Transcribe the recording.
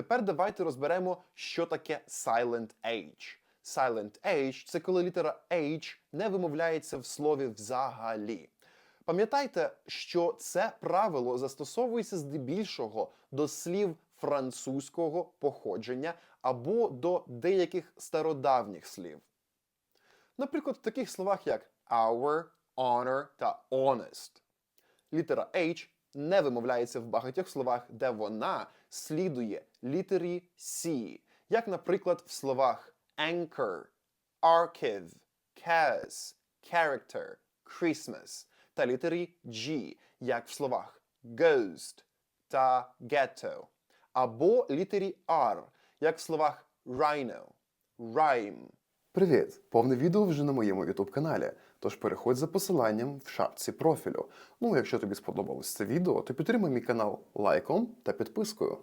Тепер давайте розберемо, що таке Silent H. Silent H – це коли літера H не вимовляється в слові взагалі. Пам'ятайте, що це правило застосовується здебільшого до слів французького походження або до деяких стародавніх слів. Наприклад, в таких словах як our, honor та honest. Літера H не вимовляється в багатьох словах, де вона слідує літері C, як, наприклад, в словах anchor, archive, cas, character, Christmas та літері G, як в словах ghost та ghetto, або літері R, як в словах rhino, rhyme. Привіт! Повне відео вже на моєму YouTube каналі. Тож переходь за посиланням в шапці профілю. Ну, якщо тобі сподобалось це відео, то підтримай мій канал лайком та підпискою.